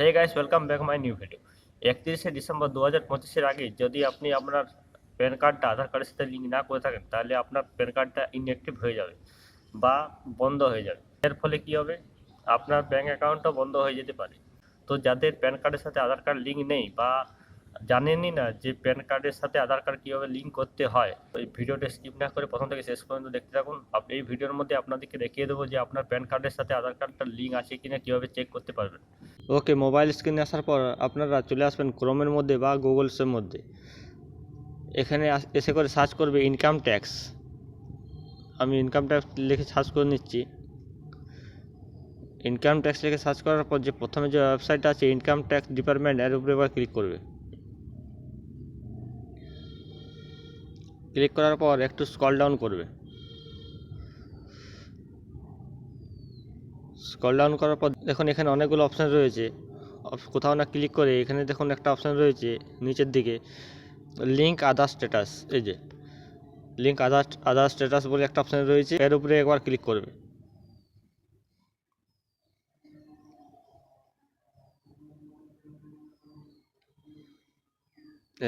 Hey guys welcome back my new video একত্রিশে December দু হাজার পঁচিশের আগে যদি আপনি আপনার প্যান কার্ডটা আধার কার্ডের সাথে লিঙ্ক না করে থাকেন, তাহলে আপনার প্যান কার্ডটা ইনঅ্যাক্টিভ হয়ে যাবে বা বন্ধ হয়ে যাবে। এর ফলে কি হবে? আপনার ব্যাঙ্ক অ্যাকাউন্টও বন্ধ হয়ে যেতে পারে। তো যাদের প্যান কার্ডের সাথে আধার কার্ড লিঙ্ক নেই বা জানেনই না যে প্যান কার্ডের সাথে আধার কার্ড কীভাবে লিঙ্ক করতে হয়, তো এই ভিডিওটা স্কিপ না করে প্রথম থেকে শেষ পর্যন্ত দেখতে থাকুন। আপ- এই ভিডিওর মধ্যে আপনাদেরকে দেখিয়ে দেবো যে আপনার প্যান কার্ডের সাথে আধার কার্ডটার লিঙ্ক আছে কিনা, কীভাবে চেক করতে পারবেন। ওকে মোবাইল স্ক্রিনে আসার পর আপনারা চলে আসবেন ক্রোমের মধ্যে বা গুগলসের মধ্যে। এখানে এসে করে সার্চ করবে ইনকাম ট্যাক্স আমি ইনকাম ট্যাক্স লিখে সার্চ করে নিচ্ছি। ইনকাম ট্যাক্স লিখে সার্চ করার পর যে প্রথমে যে ওয়েবসাইটটা আছে ইনকাম ট্যাক্স ডিপার্টমেন্ট এর উপরে এবার ক্লিক করবে। ক্লিক করার পর একটু স্ক্রল ডাউন করবে। স্ক্রল ডাউন করার পর দেখুন এখানে অনেকগুলো অপশান রয়েছে। কোথাও না ক্লিক করে এখানে দেখুন একটা অপশান রয়েছে নিচের দিকে। লিঙ্ক আধার স্ট্যাটাস এই যে। লিঙ্ক আধার আধার স্ট্যাটাস বলে একটা অপশান রয়েছে, এর উপরে একবার ক্লিক করবে।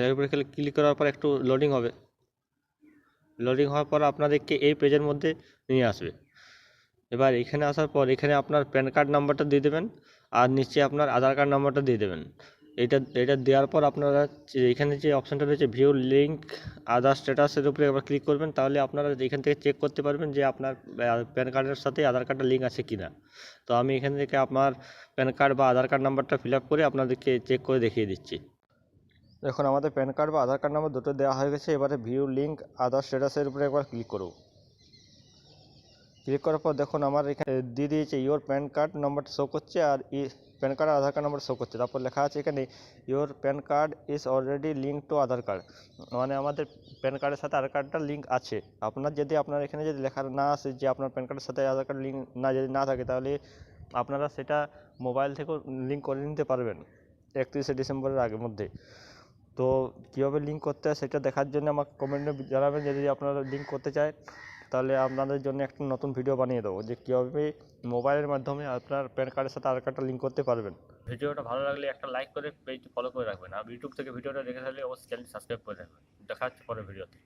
এর উপরে ক্লিক করার পর একটু লোডিং হবে। লোডিং হওয়ার পর আপনাদেরকে এই পেজের মধ্যে নিয়ে আসবে। এবার এখানে আসার পর এখানে আপনার প্যান কার্ড নাম্বারটা দিয়ে দেবেন আর নিচে আপনার আধার কার্ড নাম্বারটা দিয়ে দেবেন। এটা এটা দেওয়ার পর আপনারা এখানে যে অপশানটা রয়েছে ভিউ লিঙ্ক আধার স্ট্যাটাসের উপরে একবার ক্লিক করবেন, তাহলে আপনারা এখান থেকে চেক করতে পারবেন যে আপনার প্যান কার্ডের সাথে আধার কার্ডটা লিঙ্ক আছে কি না তো আমি এখান থেকে আপনার প্যান কার্ড বা আধার কার্ড নাম্বারটা ফিল করে আপনাদেরকে চেক করে দেখিয়ে দিচ্ছি। দেখুন, আমাদের প্যান কার্ড বা আধার কার্ড নাম্বার দুটো দেওয়া হয়ে গেছে, এবারে ভিউ লিঙ্ক আধার স্ট্যাটাসের উপরে একবার ক্লিক করব ক্লিক করার পর দেখুন আমার এখানে দিয়ে দিয়েছে ইওর প্যান কার্ড নাম্বারটা শো করছে আর e PAN card Aadhaar card number show করছে। তারপর লেখা আছে এখানে your PAN card is already link to Aadhaar card মানে আমাদের প্যান কার্ডের সাথে আধার কার্ডটা লিঙ্ক আছে। আপনার যদি আপনার এখানে যদি লেখা না আসে যে আপনার প্যান কার্ডের সাথে আধার কার্ড লিঙ্ক না, যদি না থাকে, তাহলে আপনারা সেটা মোবাইল থেকেও লিঙ্ক করে নিতে পারবেন একত্রিশে ডিসেম্বরের আগের মধ্যে। তো কীভাবে লিঙ্ক করতে হয় সেটা দেখার জন্য আমাকে কমেন্টে জানাবেন। যদি আপনারা লিঙ্ক করতে চায় তাহলে আপনাদের জন্য একটা নতুন ভিডিও বানিয়ে দেবো, যে কীভাবে মোবাইলের মাধ্যমে আপনার প্যান কার্ডের সাথে আধার কার্ডটা লিঙ্ক করতে পারবেন। ভিডিওটা ভালো লাগলে একটা লাইক করে পেজটি ফলো করে রাখবেন, আর ইউটিউব থেকে ভিডিওটা দেখে থাকলে অবশ্যই চ্যানেল সাবস্ক্রাইব করে রাখবেন। দেখা হচ্ছে পরের ভিডিওতে